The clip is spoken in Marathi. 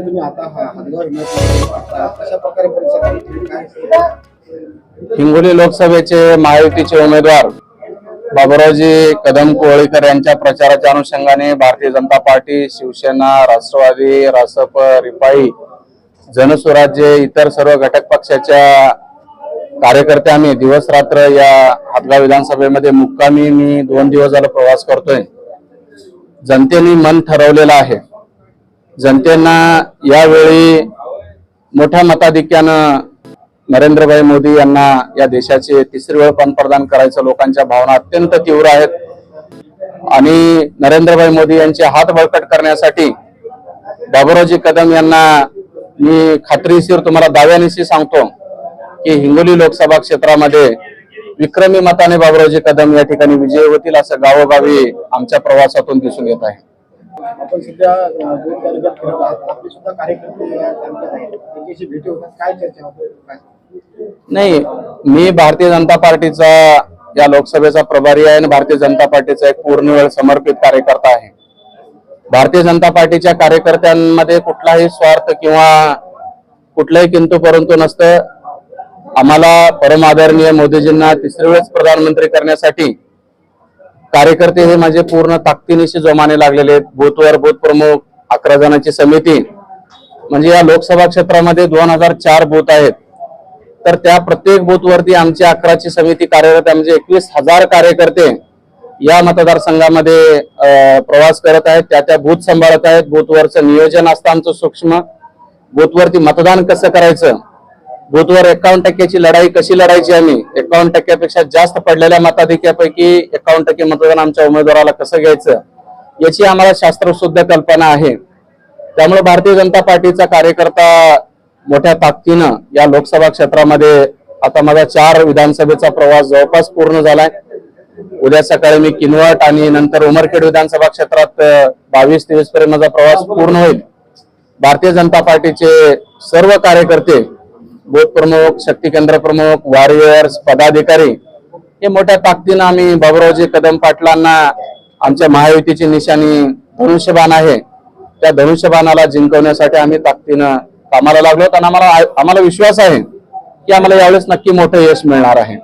जे तुम्ही आता हातगाव कशा प्रकारे हिंगोली लोकसभेचे महायुतीचे उमेदवार बाबुरावजी कदम कोळीकर यांच्या प्रचाराच्या अनुषंगाने भारतीय जनता पार्टी शिवसेना राष्ट्रवादी रासप रिपाई जनस्वराज्य इतर सर्व घटक पक्षाच्या कार्यकर्त्यांनी दिवस रात्र या हातगाव विधानसभेमध्ये मुक्कामी मी दोन दिवस झाला प्रवास करतोय. जनतेने मन ठरवलेलं आहे जनतेना यावेळी मोठ्या मताधिक्यानं नरेंद्रभाई मोदी यांना या देशाचे तिसरी वेळ पंतप्रधान करायचं लोकांच्या भावना अत्यंत तीव्र आहेत. आणि नरेंद्रभाई मोदी यांचे हात बळकट करण्यासाठी बाबुरावजी कदम यांना मी खात्रीशीर तुम्हाला दाव्यानिशी सांगतो की हिंगोली लोकसभा क्षेत्रामध्ये विक्रमी मताने बाबुरावजी कदम या ठिकाणी विजय होतील असं गावोगावी आमच्या प्रवासातून दिसून येत आहे. आपण सध्या दोन तालुक्यात फिरत आहोत. आपले सुद्धा कार्यकर्ते या तालुक्यात आहेत त्यांच्याशी भेटी होतात. काय चर्चा होते? नाही मी भारतीय जनता पार्टीचा या लोकसभेचा प्रभारी आहे आणि भारतीय जनता पार्टीचा एक पूर्ण वेळ समर्पित कार्यकर्ता आहे. भारतीय जनता पार्टीच्या कार्यकर्त्यांमध्ये कुठलाही स्वार्थ किंवा कुठलंही किंतु परंतु नसतं. आम्हाला परम आदरणीय मोदीजींना तिसरी वेळेस प्रधानमंत्री करण्यासाठी कार्यकर्ते हे माझे पूर्ण ताकदीनिशी जोमाने लागलेले आहेत. बूथवर बूथ प्रमुख अकरा जणांची समिती. म्हणजे या लोकसभा क्षेत्रामध्ये दोन हजार चार बूथ आहेत. तर त्या प्रत्येक बूथवरती आमची अकराची समिती कार्यरत आहे. म्हणजे एकवीस हजार कार्यकर्ते या मतदारसंघामध्ये प्रवास करत आहेत. त्या त्या बूथ सांभाळत आहेत. बूथवरचं नियोजन असतं आमचं सूक्ष्म. बूथवरती मतदान कसं करायचं? बूथवर एकावन्न टक्क्याची लढाई कशी लढायची आम्ही एकावन्न टक्क्यापेक्षा जास्त पडलेल्या मताधिक्यापैकी एकावन्न टक्के मतदान आमच्या उमेदवाराला कसं घ्यायचं याची आम्हाला शास्त्रशुद्ध कल्पना आहे. त्यामुळे भारतीय जनता पार्टीचा कार्यकर्ता मोठ्या ताकदीनं या लोकसभा क्षेत्रामध्ये आता माझा चार विधानसभेचा प्रवास जवळपास पूर्ण झालाय. उद्या सकाळी मी किनवट आणि नंतर उमरखेड विधानसभा क्षेत्रात बावीस तेवीस पर्यंत माझा प्रवास पूर्ण होईल. भारतीय जनता पार्टीचे सर्व कार्यकर्ते बूथ प्रमुख शक्ती केंद्र प्रमुख वॉरियर्स पदाधिकारी हे मोठ्या ताकदीनं आम्ही बाबुरावजी कदम पाटलांना आमच्या महायुतीची निशाणी धनुष्यबाण आहे. त्या धनुष्यबाणाला जिंकवण्यासाठी आम्ही ताकदीनं कामाला लागलो आणि आम्हाला आम्हाला विश्वास आहे की आम्हाला यावेळेस नक्की मोठं यश मिळणार आहे.